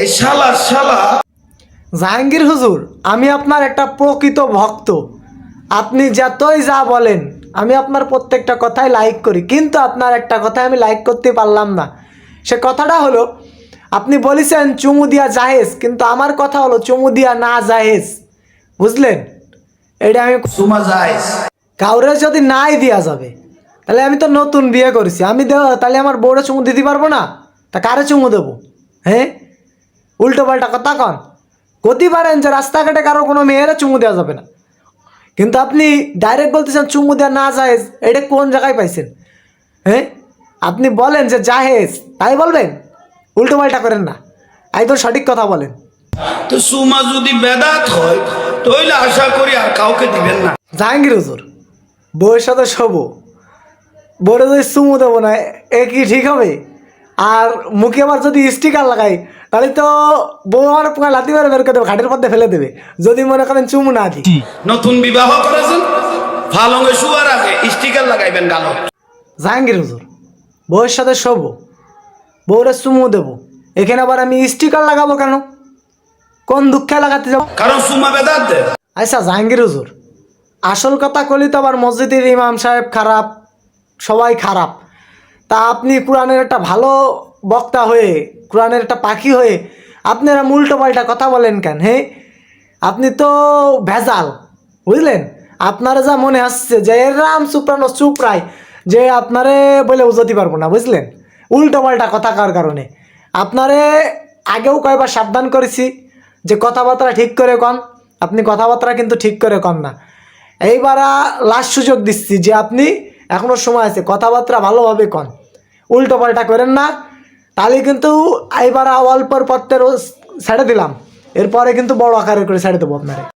এই শালা শালা। জাহাঙ্গীর হুজুর আমি আপনার একটা প্রকৃত ভক্ত। আপনি যতই যা বলেন আমি আপনার প্রত্যেকটা কথাই লাইক করি। কিন্তু আপনার একটা কথাই আমি লাইক করতে পারলাম না। সে কথাটা হলো আপনি বলেছেন চুমু দিয়া জাহেজ কিন্তু আমার কথা হলো চুমু দিয়া না জাহেজ। বুঝলেন? এটা আমি সুমা যাইস কাউরে যদি নাই দেওয়া যাবে তাহলে আমি তো নতুন বিয়ে করেছি। আমি দেওয়া তাহলে আমার বউরে চুমু দিতে পারব না? তা কারে চুমু দেবো? হ্যাঁ? উল্টো পাল্টা কথা কন। গতি পারেন যে রাস্তাঘাটে কারও কোনো মেয়েরা চুমু দেওয়া যাবে না। কিন্তু আপনি ডাইরেক্ট বলতেছেন চুমু দেওয়া না জাহেজ এটা কোন জায়গায় পাইছেন? হ্যাঁ? আপনি বলেন যে জাহেজ তাই বলবেন? উল্টো পাল্টা করেন না। একদম সঠিক কথা বলেন। তো সুমা যদি বেদাত হয় তাহলে আশা করি আর কাউকে দিবেন না। জাহাঙ্গীর হুজুর বউয়ের সাথে শোবো। বউরে যদি চুমু দেবো না এ কি ঠিক হবে? আর মুখে আবার যদি স্টিকার লাগাই তাহলে তো বউ আমার পুরো লাতি মেরে বের করে দেবে ঘাটের মধ্যে ফেলে দেবে। যদি মনে করেন চুমু না দিই। নতুন বিবাহ করেছেন? ফালঙ্গে শুয়ার আগে স্টিকার লাগাইবেন গালো। জাহাঙ্গীর হুজুর বউয়ের সাথে শোবো বউরে চুমু দেবো। এখানে আবার আমি স্টিকার লাগাবো কেন? কোন দুঃখে লাগাতে যাব? কারণ সুমা বেদাত আচ্ছা জাহাঙ্গীর হুজুর আসল কথা কলি তো আবার মসজিদের ইমাম সাহেব খারাপ সবাই খারাপ। তা আপনি কোরআনের একটা ভালো বক্তা হয়ে, কোরআনের একটা পাখি হয়ে আপনারা উল্টো পাল্টা কথা বলেন কেন, হে? আপনি তো ভেজাল, বুঝলেন? আপনারা যা মনে আসছে যে এর রাম চুপড়ানো চুপড়াই যে আপনারে বলে বুঝাতে পারব না, বুঝলেন? উল্টো পাল্টা কথা কার কারণে? আপনারে আগেও কয়েকবার সাবধান করেছি যে কথাবার্তা ঠিক করে কন, আপনি কথাবার্তা কিন্তু ঠিক করে কন না। এইবার লাস্ট সুযোগ দিচ্ছি যে আপনি এখনও সময় আছে, কথাবার্তা ভালোভাবে কন। উল্টো পাল্টা করেন না। তাহলে কিন্তু এইবার অল্পর পত্রের ছেড়ে দিলাম। এরপরে কিন্তু বড় আকারের করে ছেড়ে দেবো আপনারে।